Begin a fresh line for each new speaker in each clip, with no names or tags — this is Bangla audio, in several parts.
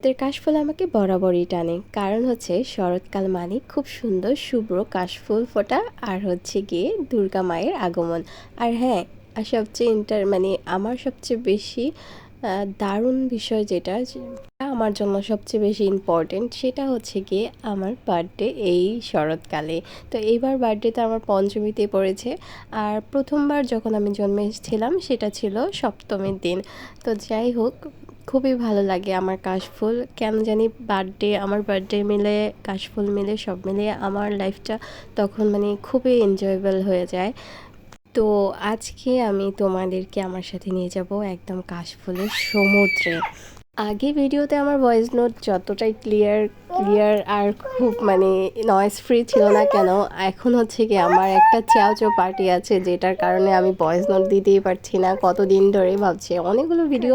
তোর কাশফুল আমাকে বরাবরই টানে। কারণ হচ্ছে শরৎকাল মানে খুব সুন্দর, শুভ্র কাশফুল ফোটা আর হচ্ছে গিয়ে দুর্গা মায়ের আগমন। আর হ্যাঁ আর সবচেয়ে ইন্টার মানে আমার সবচেয়ে বেশি দারুণ বিষয় যেটা আমার জন্য সবচেয়ে বেশি ইম্পর্টেন্ট সেটা হচ্ছে গিয়ে আমার বার্থডে এই শরৎকালে। তো এইবার বার্থডেতে আমার পঞ্চমীতে পড়েছে। আর প্রথমবার যখন আমি জন্মেছিলাম সেটা ছিল সপ্তমীর দিন। তো যাই হোক খুবই ভালো লাগে আমার কাশফুল। কেন জানি বার্থডে আমার বার্থডে মিলে, কাশফুল মিলে, সব মিলে আমার লাইফটা তখন মানে খুবই এনজয়েবল হয়ে যায়। তো আজকে আমি তোমাদেরকে আমার সাথে নিয়ে যাব একদম কাশফুলের সমুদ্রে। আগে ভিডিওতে আমার ভয়েস নোট যতটাই ক্লিয়ার ক্লিয়ার আর খুব মানে নয়েস ফ্রি ছিল না কেন? এখন হচ্ছে কি আমার একটা চাও চাও পার্টি আছে, যেটার কারণে আমি ভয়েস নোট দিতেই পারছি না। কতদিন ধরে ভাবছি। অনেকগুলো ভিডিও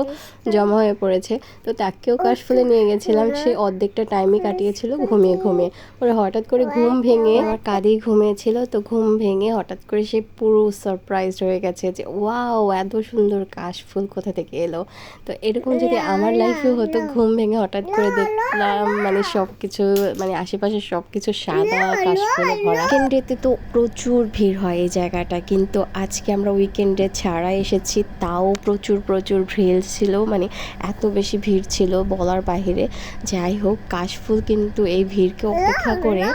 জমা হয়ে পড়েছে। তো তাকেও কাশফুলে নিয়ে গেছিলাম। সে অর্ধেকটা টাইমই কাটিয়েছিল ঘুমিয়ে ঘুমিয়ে। ওরা হঠাৎ করে ঘুম ভেঙে আমার কাঁধেই ঘুমিয়েছিল। তো ঘুম ভেঙে হঠাৎ করে সে পুরো সারপ্রাইজ হয়ে গেছে যে, ওয়াও, এত সুন্দর কাশফুল কোথা থেকে এলো? তো এরকম যদি আমার লাইফেও হতো, ঘুম ভেঙে হঠাৎ করে দেখলাম মানে সব কিছু মানে আশেপাশে সব কিছু সাদা কাশফুলে ভরা। উইকেন্ডেতে তো প্রচুর ভিড় হয় এই জায়গাটা কিন্তু আজকে আমরা উইকেন্ডে ছাড়া এসেছি তাও প্রচুর প্রচুর ভিড় ছিল মানে এত বেশি ভিড় ছিল বলার বাহিরে। যাই হোক কাশফুল কিন্তু এই ভিড়কে উপেক্ষা করে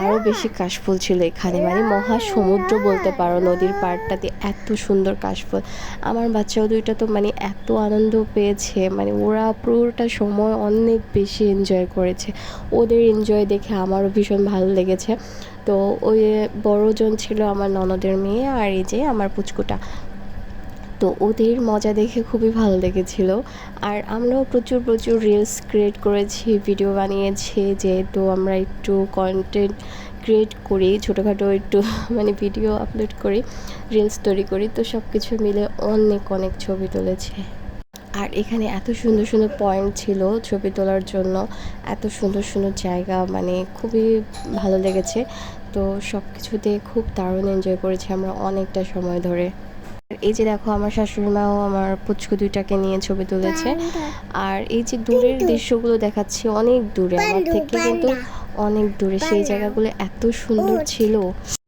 আরও বেশি কাশফুল ছিল এখানে মানে মহা সমুদ্র বলতে পারো নদীর পাড়টাতে এত সুন্দর কাশফুল আমার বাচ্চাও দুইটা তো মানে এত আনন্দ পেয়েছে মানে ওরা পুরোটা সময় অনেক বেশি এনজয় করেছে। ওদের এনজয় দেখে আমারও ভীষণ ভালো লেগেছে। তো ওই বড়জন ছিল আমার ননদের মেয়ে আর এই যে আমার পুচকুটা। তো ওদের মজা দেখে খুবই ভালো লেগেছিল। আর আমরাও প্রচুর প্রচুর রিলস ক্রিয়েট করেছি ভিডিও বানিয়েছি, যেহেতু আমরা একটু কন্টেন্ট ক্রিয়েট করি, ছোটোখাটো একটু মানে ভিডিও আপলোড করি রিলস তৈরি করি, তো সব কিছু মিলে অনেক অনেক ছবি তুলেছে। আর এখানে এত সুন্দর সুন্দর পয়েন্ট ছিল ছবি তোলার জন্য। এত সুন্দর সুন্দর জায়গা মানে খুবই ভালো লেগেছে। তো সব কিছুতে খুব দারুণ এনজয় করেছি আমরা অনেকটা সময় ধরে। এই যে দেখো আমার শাশুড়ি মাও আমার পুচকু দুইটাকে নিয়ে ছবি তুলেছে। আর এই যে দূরের দৃশ্যগুলো দেখাচ্ছি অনেক দূরে আমার থেকে কিন্তু অনেক দূরে। সেই জায়গাগুলো এত সুন্দর ছিল।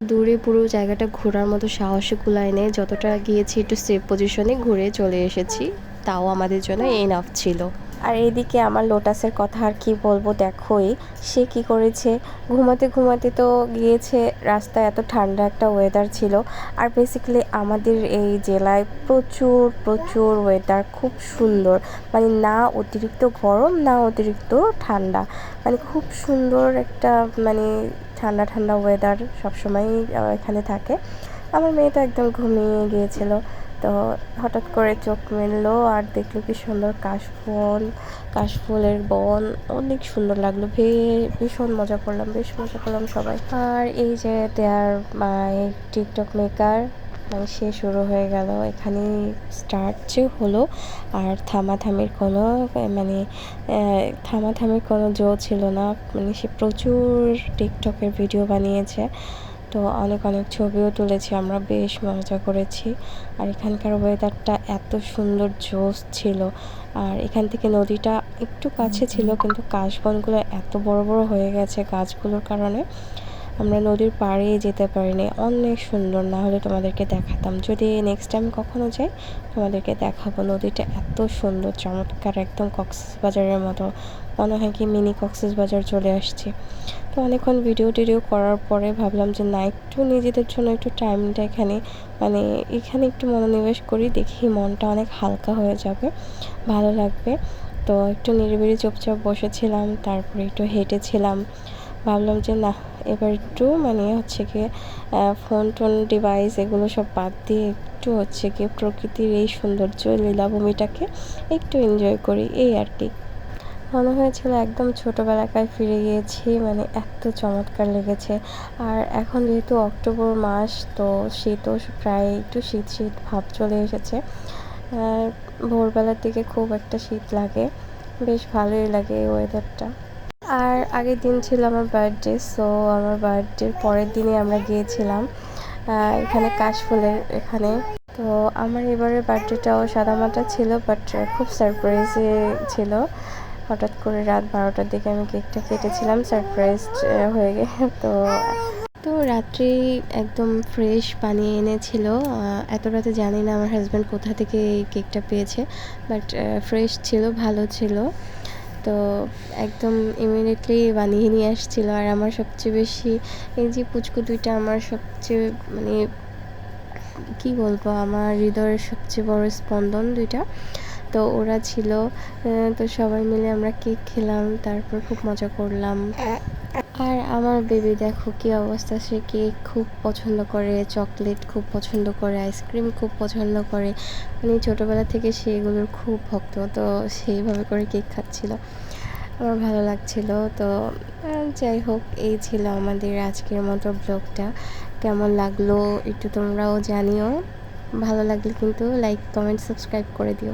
দূরে পুরো জায়গাটা ঘোরার মতো সাহসে কুলায় নেই। যতটা গিয়েছি একটু সেফ পজিশনে ঘুরে চলে এসেছি। তাও আমাদের জন্য এনাফ ছিল। আর এইদিকে আমার লোটাসের কথা আর কি বলব, দেখোই সে কি করেছে। ঘুমাতে ঘুমাতে তো গিয়েছে, রাস্তায় এত ঠান্ডা একটা ওয়েদার ছিল। আর বেসিক্যালি আমাদের এই জেলায় প্রচুর প্রচুর ওয়েদার খুব সুন্দর। মানে না অতিরিক্ত গরম, না অতিরিক্ত ঠান্ডা। মানে খুব সুন্দর একটা মানে ঠান্ডা ঠান্ডা ওয়েদার সবসময়ই এখানে থাকে। আমার মেয়ে তো একদম ঘুমিয়ে গিয়েছিল। তো হঠাৎ করে চোখ মেললো আর দেখল কি সুন্দর কাশফুল, কাশফুলের বন, অনেক সুন্দর লাগল। ভীষণ মজা করলাম, বেশ মজা করলাম সবাই। আর এই যে দেয়ার মাই টিকটক মেকার মানে সে শুরু হয়ে গেল। এখানে স্টার্ট যে হলো, আর থামাথামির কোনো মানে থামাথামির কোনো জো ছিল না। মানে সে প্রচুর টিকটকের ভিডিও বানিয়েছে। তো অনেক অনেক ছবিও তুলেছি আমরা বেশ মজা করেছি। আর এখানকার ওয়েদারটা এত সুন্দর জোস ছিল। আর এখান থেকে নদীটা একটু কাছে ছিল কিন্তু কাশবনগুলো এত বড় বড় হয়ে গেছে গাছগুলোর কারণে। আমরা নদীর পাড়ে যেতে পারিনি। অনেক সুন্দর না হলে তোমাদেরকে দেখাতাম। যদি নেক্সট টাইম কখনো যাই, তোমাদেরকে দেখাবো নদীটা এত সুন্দর, চমৎকার, একদম কক্সবাজারের মতো। মনে হয় কি মিনি কক্সবাজার চলে আসছে। তো অনেকক্ষণ ভিডিও টিডিও করার পরে ভাবলাম যে, না, একটু নিজেদের জন্য একটু টাইমটা এখানে মানে এখানে একটু মনোনিবেশ করি, দেখি মনটা অনেক হালকা হয়ে যাবে, ভালো লাগবে। তো একটু নিরিবিড়ি চুপচাপ বসেছিলাম, তারপরে একটু হেঁটেছিলাম। ভাবলাম যে না, এবার একটু মানে হচ্ছে কি ফোন টোন ডিভাইস এগুলো সব বাদ দিয়ে একটু হচ্ছে কি প্রকৃতির এই সৌন্দর্য লীলাভূমিটাকে একটু এনজয় করি, এই আর কি। মনে হয়েছিল একদম ছোটোবেলাকায় ফিরে গিয়েছি মানে এত চমৎকার লেগেছে। আর এখন যেহেতু অক্টোবর মাস, তো শীতও প্রায় একটু শীত শীত ভাব চলে এসেছে। ভোরবেলার দিকে খুব একটা শীত লাগে, বেশ ভালোই লাগে এই ওয়েদারটা আর আগের দিন ছিল আমার বার্থডে সো আমার বার্থডের পরের দিনে আমরা গিয়েছিলাম এখানে কাশফুলের এখানে। তো আমার এবারের বার্থডেটাও সাদামাটা ছিল বাট খুব সারপ্রাইজে ছিল। হঠাৎ করে রাত বারোটার দিকে আমি কেকটা কেটেছিলাম সারপ্রাইজ হয়ে গে, তো তো রাত্রি একদম ফ্রেশ বানিয়ে এনেছিল। এত রাতে জানি না আমার হাজব্যান্ড কোথা থেকে এই কেকটা পেয়েছে বাট ফ্রেশ ছিল, ভালো ছিল। তো একদম ইমিডিয়েটলি বানিয়ে নিয়ে আসছিল। আর আমার সবচেয়ে বেশি এই যে পুচকু দুইটা আমার সবচেয়ে মানে কি বলব, আমার হৃদয়ের সবচেয়ে বড় স্পন্দন দুইটা। তো ওরা ছিল তো সবাই মিলে আমরা কেক খেলাম, তারপর খুব মজা করলাম। আর আমার বেবি দেখো কি অবস্থা, সে কেক খুব পছন্দ করে, চকলেট খুব পছন্দ করে, আইসক্রিম খুব পছন্দ করে। মানে ছোটোবেলা থেকে সে এগুলোর খুব ভক্ত, তো সেইভাবে করে কেক খাচ্ছিল। আমার ভালো লাগছিল, তো যাই হোক, এই ছিল আমাদের আজকের মতো ব্লগটা। কেমন লাগল একটু তোমরাও জানিও। ভালো লাগলে কিন্তু লাইক কমেন্ট সাবস্ক্রাইব করে দিও।